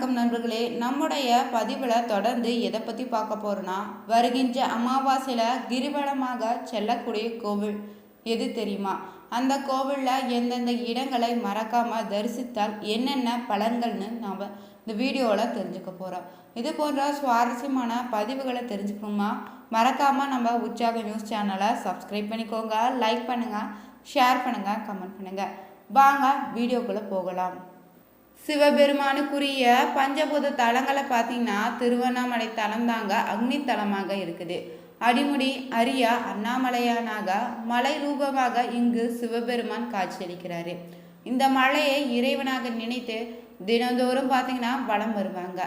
வணக்கம் நண்பர்களே. நம்முடைய பதிவில் தொடர்ந்து எதை பற்றி பார்க்க போகிறோன்னா வருகின்ற அமாவாசையில் கிரிவலமாக செல்லக்கூடிய கோவில் எது தெரியுமா? அந்த கோவிலில் எந்தெந்த இடங்களை மறக்காமல் தரிசித்தால் என்னென்ன பலன்கள்னு நாம் இந்த வீடியோவில் தெரிஞ்சுக்க போகிறோம் இது போன்ற சுவாரஸ்யமான பதிவுகளை தெரிஞ்சுக்கணுமா? மறக்காமல் நம்ம உற்சாக நியூஸ் சேனலை சப்ஸ்கிரைப் பண்ணிக்கோங்க லைக் பண்ணுங்கள் ஷேர் பண்ணுங்கள் கமெண்ட் பண்ணுங்கள் வாங்க வீடியோக்குள்ளே போகலாம். சிவபெருமானுக்குரிய பஞ்சபூத தலங்களை பார்த்தீங்கன்னா திருவண்ணாமலை தலம் தாங்க அக்னி தலமாக இருக்குது. அடிமுடி அரியா அண்ணாமலையானாக மலை ரூபமாக இங்கு சிவபெருமான் காட்சியளிக்கிறாரு. இந்த மலையை இறைவனாக நினைத்து தினந்தோறும் பார்த்தீங்கன்னா வலம் வருவாங்க.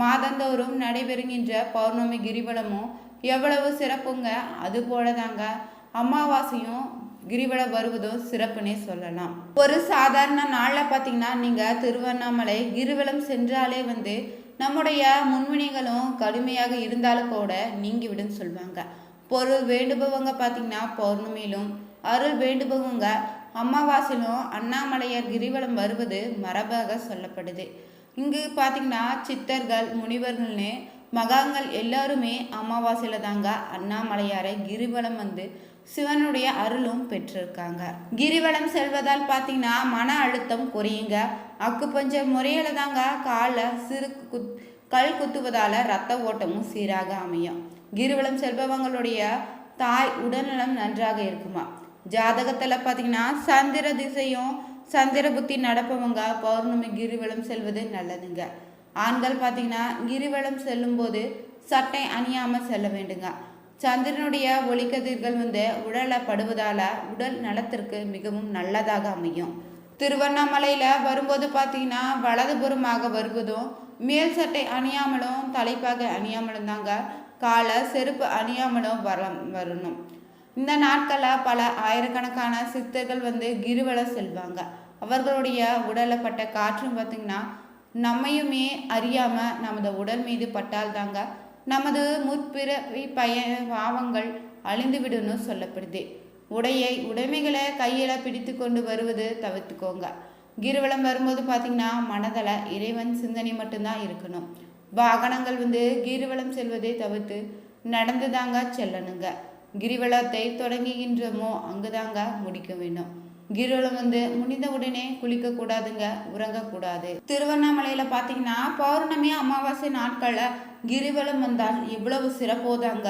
மாதந்தோறும் நடைபெறுகின்ற பௌர்ணமி கிரிவலமும் எவ்வளவு சிறப்புங்க அது போல தாங்க அமாவாசையும் கிரிவலம் வருவதும் சிறப்புனே சொல்லலாம். ஒரு சாதாரண நாளில் பார்த்தீங்கன்னா நீங்கள் திருவண்ணாமலை கிரிவலம் சென்றாலே வந்து நம்முடைய முன்வினைகளும் கடுமையாக இருந்தாலும் கூட நீங்கிவிடும் சொல்லுவாங்க பொருள் வேண்டுபவங்க பார்த்தீங்கன்னா பௌர்ணமியிலும் அருள் வேண்டுபவங்க அமாவாசையிலும் அண்ணாமலையார் கிரிவலம் வருவது மரபாக சொல்லப்படுது. இங்கு பார்த்தீங்கன்னா சித்தர்கள் முனிவர்கள்னு மகாங்கள் எல்லாருமே அமாவாசையில் தாங்க அண்ணாமலையாரை கிரிவலம் வந்து சிவனுடைய அருளும் பெற்றிருக்காங்க. கிரிவலம் செல்வதால் பார்த்தீங்கன்னா மன அழுத்தம் குறையுங்க. அக்குப்பஞ்ச முறையில தாங்க காலில் சிறு குத் கல் குத்துவதால் ரத்த ஓட்டமும் சீராக அமையும். கிரிவலம் செல்பவங்களுடைய தாய் உடல்நலம் நன்றாக இருக்குமா? ஜாதகத்தில் பார்த்தீங்கன்னா சந்திர திசையும் சந்திர புத்தி நடப்பவங்க பௌர்ணமி கிரிவலம் செல்வது நல்லதுங்க. ஆண்கள் பார்த்தீங்கன்னா கிரிவலம் செல்லும்போது சட்டை அணியாமல் செல்ல வேண்டுங்க. சந்திரனுடைய ஒளிக்கதிர்கள் வந்து உடலை படுவதால் உடல் நலத்திற்கு மிகவும் நல்லதாக அமையும். திருவண்ணாமலையில் வரும்போது பார்த்தீங்கன்னா வலதுபுறமாக வருவதும் மேல் சட்டை அணியாமலும் தலைப்பாக அணியாமலும் தாங்க காலை செருப்பு அணியாமலும் வர வரணும். இந்த நாட்களில் பல ஆயிரக்கணக்கான சித்தர்கள் வந்து கிருவலம் செல்வாங்க. அவர்களுடைய உடலில் பட்ட காற்றும் பார்த்திங்கன்னா நம்மையுமே அறியாமல் நமது உடல் மீது பட்டால் தாங்க நமது முற்பிறவி பய பாவங்கள் அழிந்துவிடும்னு சொல்லப்படுது. உடையை உடைமைகளை கையில் பிடித்து கொண்டு வருவது தவிர்த்துக்கோங்க. கிரிவலம் வரும்போது பார்த்தீங்கன்னா மனதில் இறைவன் சிந்தனை மட்டும்தான் இருக்கணும். வாகனங்கள் வந்து கிரிவலம் செல்வதை தவிர்த்து நடந்து தாங்க செல்லணுங்க. கிரிவலத்தை தொடங்குகின்றமோ அங்குதாங்க முடிக்க வேண்டும். கிரிவலம் வந்து முடிந்த உடனே குளிக்க கூடாதுங்க உறங்கக்கூடாது திருவண்ணாமலையில் பார்த்தீங்கன்னா பௌர்ணமி அமாவாசை நாட்களில் கிரிவலம் வந்தால் இவ்வளவு சிறப்போதாங்க.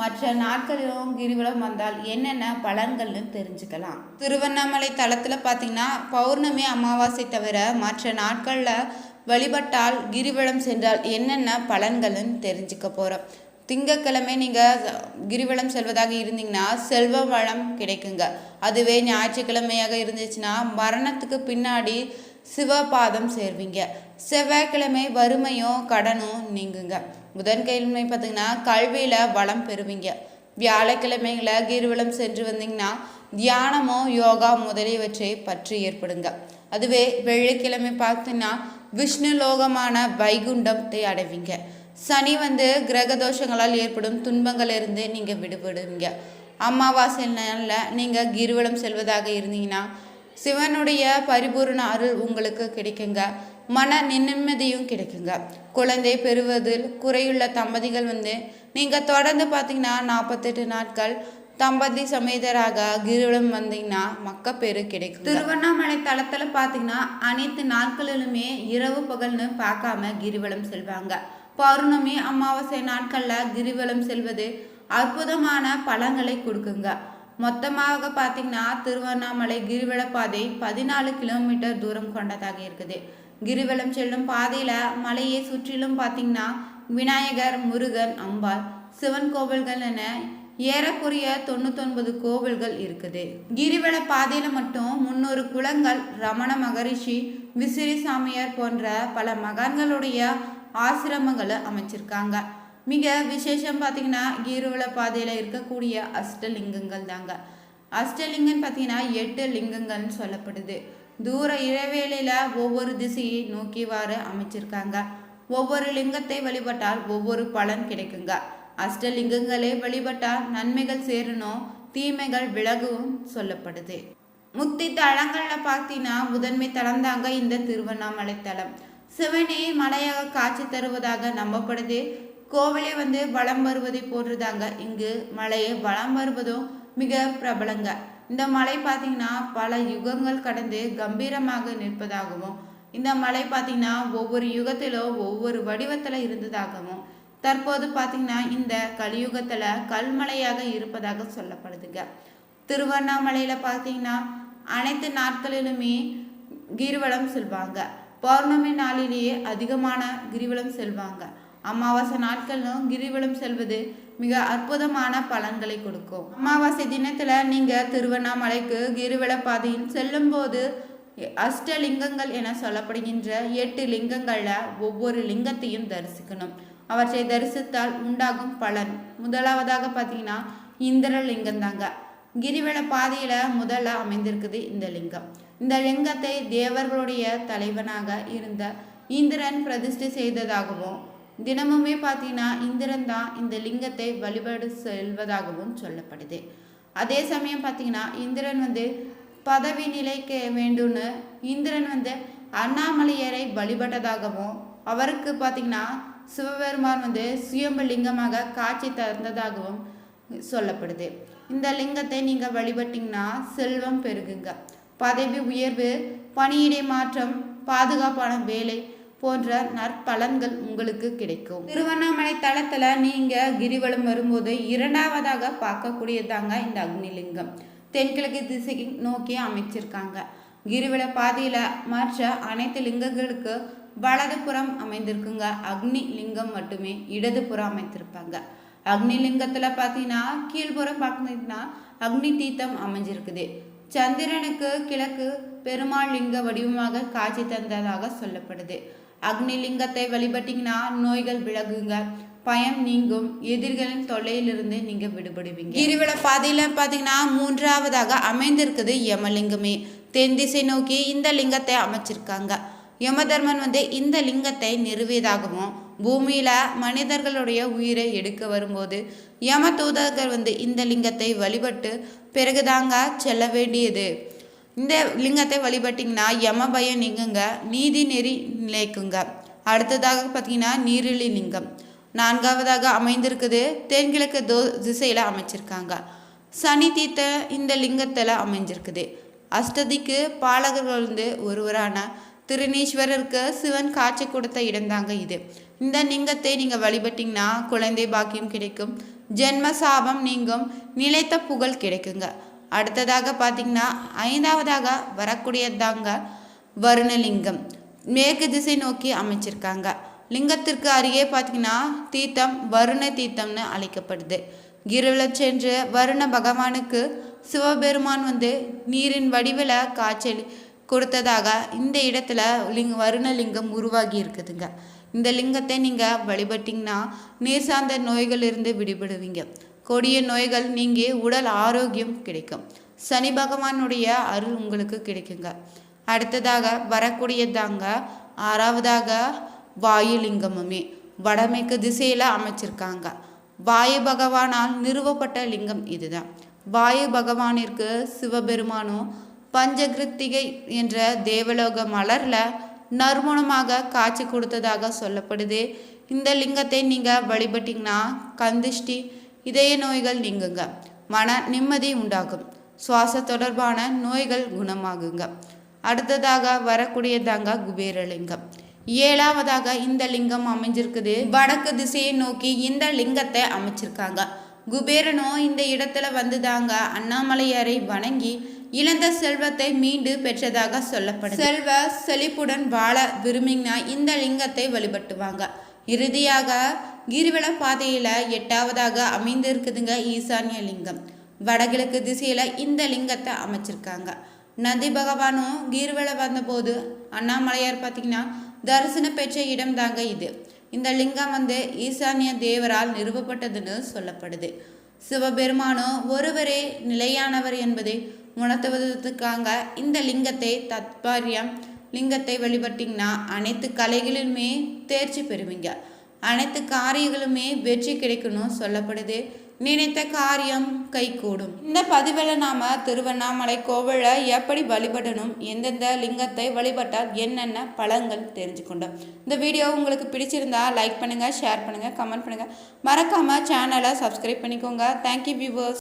மற்ற நாட்களிலும் கிரிவலம் வந்தால் என்னென்ன பலன்கள்னு தெரிஞ்சுக்கலாம். திருவண்ணாமலை தளத்தில் பார்த்தீங்கன்னா பௌர்ணமி அமாவாசை தவிர மற்ற நாட்களில் வழிபட்டால் கிரிவலம் சென்றால் என்னென்ன பலன்கள்னு தெரிஞ்சுக்க போகிறோம் திங்கக்கிழமை நீங்கள் கிரிவலம் செல்வதாக இருந்தீங்கன்னா செல்வ வளம் கிடைக்குங்க. அதுவே ஞாயிற்றுக்கிழமையாக இருந்துச்சுன்னா மரணத்துக்கு பின்னாடி சிவபாதம் சேர்வீங்க. செவ்வாய்க்கிழமை வறுமையும் கடனும் நீங்குங்க. புதன்கிழமை பார்த்தீங்கன்னா கல்வியில் வளம் பெறுவீங்க. வியாழக்கிழமைகளில் கிரிவலம் சென்று வந்தீங்கன்னா தியானமோ யோகா முதலியவற்றை பற்றி ஏற்படுங்க. அதுவே வெள்ளிக்கிழமை பார்த்தீங்கன்னா விஷ்ணு லோகமான வைகுண்டத்தை அடைவீங்க. சனி வந்து கிரக தோஷங்களால் ஏற்படும் துன்பங்களிலிருந்து நீங்கள் விடுபடுவீங்க. அமாவாசை நாளில் நீங்கள் கிரிவலம் செல்வதாக இருந்தீங்கன்னா சிவனுடைய பரிபூர்ண அருள் உங்களுக்கு கிடைக்குங்க. மன நிம்மதியும் கிடைக்குங்க. குழந்தை பெறுவதில் குறையுள்ள தம்பதிகள் வந்து நீங்கள் தொடர்ந்து பார்த்தீங்கன்னா நாற்பத்தெட்டு நாட்கள் தம்பதி சமேதராக கிரிவலம் வந்தீங்கன்னா மக்கப்பேறு கிடைக்கும் திருவண்ணாமலை தளத்தில் பார்த்தீங்கன்னா அனைத்து நாட்களிலுமே இரவு பகல்னு பார்க்காம கிரிவலம் செல்வாங்க. பௌர்ணமி அமாவாசை நாட்களில் கிரிவலம் செல்வது அற்புதமான பலங்களை கொடுக்குங்க. மொத்தமாக பார்த்தீங்கன்னா திருவண்ணாமலை கிரிவல பாதை பதினாலு கிலோமீட்டர் தூரம் கொண்டதாக இருக்குது. கிரிவலம் செல்லும் பாதையில் மலையை சுற்றிலும் பார்த்தீங்கன்னா விநாயகர் முருகன் அம்பாள் சிவன் கோவில்கள் என ஏறக்குறைய தொண்ணூத்தொன்பது கோவில்கள் இருக்குது. கிரிவல பாதையில் மட்டும் முன்னூறு குளங்கள் ரமண மகரிஷி விசிறி சாமியார் போன்ற பல மகான்களுடைய ஆசிரமங்களை அமைச்சிருக்காங்க. மிக விசேஷம் பார்த்தீங்கன்னா கிரிவல பாதையில் இருக்கக்கூடிய அஷ்டலிங்கங்கள் தாங்க. அஷ்டலிங்கம் பார்த்தீங்கன்னா எட்டு லிங்கங்கள்னு சொல்லப்படுது. தூர இடைவேளையில் ஒவ்வொரு திசையை நோக்கிவாறு அமைச்சிருக்காங்க. ஒவ்வொரு லிங்கத்தை வழிபட்டால் ஒவ்வொரு பலன் கிடைக்குங்க. அஷ்டலிங்கங்களே வழிபட்டால் நன்மைகள் சேரணும் தீமைகள் விலகும் சொல்லப்படுது. முத்தி தளங்களில் பார்த்தீங்கன்னா முதன்மை தளம் தாங்க இந்த திருவண்ணாமலை தலம் சிவனே மலையாக காட்சி தருவதாக நம்பப்படுது. கோவிலே வந்து வலம் வருவதை போன்றதாங்க. இங்கு மலையை வலம் வருவதும் மிக பிரபலங்க. இந்த மலை பார்த்தீங்கன்னா பல யுகங்கள் கடந்து கம்பீரமாக நிற்பதாகவும் இந்த மலை பார்த்தீங்கன்னா ஒவ்வொரு யுகத்திலும் ஒவ்வொரு வடிவத்தில் இருந்ததாகவும் தற்போது பார்த்தீங்கன்னா இந்த கலியுகத்தில் கல்மலையாக இருப்பதாக சொல்லப்படுதுங்க. திருவண்ணாமலையில் பார்த்தீங்கன்னா அனைத்து நாட்களிலுமே கிரிவலம் செல்வாங்க. பௌர்ணமி நாளிலேயே அதிகமான கிரிவலம் செல்வாங்க. அமாவாசை நாட்களும் கிரிவலம் செல்வது மிக அற்புதமான பலன்களை கொடுக்கும். அமாவாசை தினத்துல நீங்க திருவண்ணாமலைக்கு கிரிவல பாதையில் செல்லும்போது அஷ்டலிங்கங்கள் என சொல்லப்படுகின்ற எட்டு லிங்கங்கள்ல ஒவ்வொரு லிங்கத்தையும் தரிசிக்கணும். அவற்றை தரிசித்தால் உண்டாகும் பலன். முதலாவதாக பார்த்தீங்கன்னா இந்திரலிங்கம் தாங்க கிரிவல பாதையில முதல்ல அமைந்திருக்குது இந்த லிங்கம். இந்த லிங்கத்தை தேவர்களுடைய தலைவனாக இருந்த இந்திரன் பிரதிஷ்டை செய்ததாகவும் தினமுமே பார்த்தீங்கன்னா இந்திரன் தான் இந்த லிங்கத்தை வழிபாடு செல்வதாகவும் சொல்லப்படுது. அதே சமயம் பார்த்தீங்கன்னா இந்திரன் வந்து பதவி நிலைக்க வேண்டும்னு இந்திரன் வந்து அண்ணாமலையரை வழிபட்டதாகவும் அவருக்கு பார்த்தீங்கன்னா சிவபெருமான் வந்து சுயம்பு லிங்கமாக காட்சி தந்ததாகவும் சொல்லப்படுது. இந்த லிங்கத்தை நீங்கள் வழிபட்டிங்கன்னா செல்வம் பெருகுங்க. பதவி உயர்வு பணியிடை மாற்றம் பாதுகாப்பான வேலை போன்ற நற்பலன்கள் உங்களுக்கு கிடைக்கும். திருவண்ணாமலை தளத்தில் நீங்கள் கிரிவலம் வரும்போது இரண்டாவதாக பார்க்கக்கூடியதாங்க இந்த அக்னிலிங்கம். தென்கிழக்கு திசைக்கு நோக்கி அமைச்சிருக்காங்க. கிரிவல பாதையில் மற்ற அனைத்து லிங்கங்களுக்கு வலதுபுறம் அமைந்திருக்குங்க. அக்னி லிங்கம் மட்டுமே இடதுபுறம் அமைத்திருப்பாங்க. அக்னி லிங்கத்தில் பார்த்தீங்கன்னா கீழ்புறம் பார்த்தீங்கன்னா அக்னி தீர்த்தம் அமைஞ்சிருக்குது. சந்திரனுக்கு கிழக்கு பெருமாள் லிங்க வடிவமாக காட்சி தந்ததாக சொல்லப்படுது. அக்னி லிங்கத்தை வழிபட்டீங்கன்னா நோய்கள் விலகுங்க. பயம் நீங்கும். எதிர்களின் தொல்லையிலிருந்து நீங்க விடுபடுவீங்க. கிரிவல பாதையில பாத்தீங்கன்னா மூன்றாவதாக அமைந்திருக்குது யமலிங்கமே. தென் திசை நோக்கி இந்த லிங்கத்தை அமைச்சிருக்காங்க. யமதர்மன் வந்து இந்த லிங்கத்தை நிறுவியதாகவும் பூமியில மனிதர்களுடைய உயிரை எடுக்க வரும்போது யம தூதர்கள் வந்து இந்த லிங்கத்தை வழிபட்டு பிறகுதாங்க செல்ல வேண்டியது. இந்த லிங்கத்தை வழிபட்டிங்கன்னா யம பயம் நீங்குங்க நீதி நெறி நிலைக்குங்க. அடுத்ததாக பார்த்தீங்கன்னா நீரிழி லிங்கம். நான்காவதாக அமைந்திருக்குது தென்கிழக்கு தோ திசையில் அமைச்சிருக்காங்க. சனி தீர்த்த இந்த லிங்கத்தில் அமைஞ்சிருக்குது. அஷ்டதிக்கு பாலகர்கள் வந்து ஒருவரான திருநீஸ்வரருக்கு சிவன் காட்சி கொடுத்த இடம்தாங்க இது. இந்த லிங்கத்தை நீங்கள் வழிபட்டிங்கன்னா குழந்தை பாக்கியம் கிடைக்கும் ஜென்ம சாபம் நீங்கும் நிலைத்த புகழ் கிடைக்குங்க. அடுத்ததாக பார்த்தீங்கன்னா ஐந்தாவதாக வரக்கூடியதாங்க வருணலிங்கம். மேற்கு திசை நோக்கி அமைச்சிருக்காங்க. லிங்கத்திற்கு அருகே பார்த்தீங்கன்னா தீர்த்தம் வருண தீர்த்தம்னு அழைக்கப்படுது. கிரிவல சென்று வருண பகவானுக்கு சிவபெருமான் வந்து நீரின் வடிவில் காய்ச்சல் கொடுத்ததாக இந்த இடத்துல லிங் வருணலிங்கம் உருவாகி இருக்குதுங்க. இந்த லிங்கத்தை நீங்கள் வழிபட்டிங்கன்னா நீர் சார்ந்த நோய்களிலிருந்து விடுபடுவீங்க. கொடிய நோய்கள் நீங்கி உடல் ஆரோக்கியம் கிடைக்கும். சனி பகவானுடைய அருள் உங்களுக்கு கிடைக்குங்க. அடுத்ததாக வரக்கூடியதாங்க ஆறாவதாக வாயுலிங்கமுமே. வடமேற்கு திசையில் அமைச்சிருக்காங்க. வாயு பகவானால் நிறுவப்பட்ட லிங்கம் இதுதான். வாயு பகவானிற்கு சிவபெருமானும் பஞ்சகிருத்திகை என்ற தேவலோக மலரில் நறுமணமாக காட்சி கொடுத்ததாக சொல்லப்படுது. இந்த லிங்கத்தை நீங்கள் வழிபட்டிங்கன்னா கந்திஷ்டி இதய நோய்கள் நீங்குங்க. மன நிம்மதி உண்டாகும். சுவாச தொடர்பான நோய்கள் குணமாகுங்க. அடுத்ததாக வரக்கூடியதாங்க குபேரலிங்கம். ஏழாவதாக இந்த லிங்கம் அமைஞ்சிருக்குது. வடக்கு திசையை நோக்கி இந்த லிங்கத்தை அமைச்சிருக்காங்க. குபேரனும் இந்த இடத்துல வந்துதாங்க. அண்ணாமலையாரை வணங்கி இழந்த செல்வத்தை மீண்டு பெற்றதாக சொல்லப்படும் செல்வ செழிப்புடன் வாழ விரும்பினா இந்த லிங்கத்தை வழிபட்டுவாங்க. இறுதியாக கிரிவல பாதையில எட்டாவதாக அமைந்திருக்குதுங்க ஈசான்ய லிங்கம். வடகிழக்கு திசையில இந்த லிங்கத்தை அமைச்சிருக்காங்க. நந்தி பகவானும் கிரிவல வந்தபோது அண்ணாமலையார் பார்த்தீங்கன்னா தரிசனம் பெற்ற இடம் தாங்க இது. இந்த லிங்கம் வந்து ஈசானிய தேவரால் நிறுவப்பட்டதுன்னு சொல்லப்படுது. சிவபெருமானும் ஒருவரே நிலையானவர் என்பதை உணர்த்துவதற்காக இந்த லிங்கத்தை தத்பாரியம் லிங்கத்தை வழிபட்டிங்கன்னா அனைத்து கலைகளிலுமே தேர்ச்சி பெறுவீங்க. அனைத்து காரியங்களுமே வெற்றி கிடைக்கணும் சொல்லப்படுது. நினைத்த காரியம் கைகூடும். இந்த பதிவில் நாம் திருவண்ணாமலை கோவிலை எப்படி வழிபடணும் எந்தெந்த லிங்கத்தை வழிபட்டால் என்னென்ன பலங்கள் தெரிஞ்சுக்கொண்டோம். இந்த வீடியோ உங்களுக்கு பிடிச்சிருந்தா லைக் பண்ணுங்கள் ஷேர் பண்ணுங்கள் கமெண்ட் பண்ணுங்கள் மறக்காமல் சேனலை சப்ஸ்கிரைப் பண்ணிக்கோங்க. Thank you viewers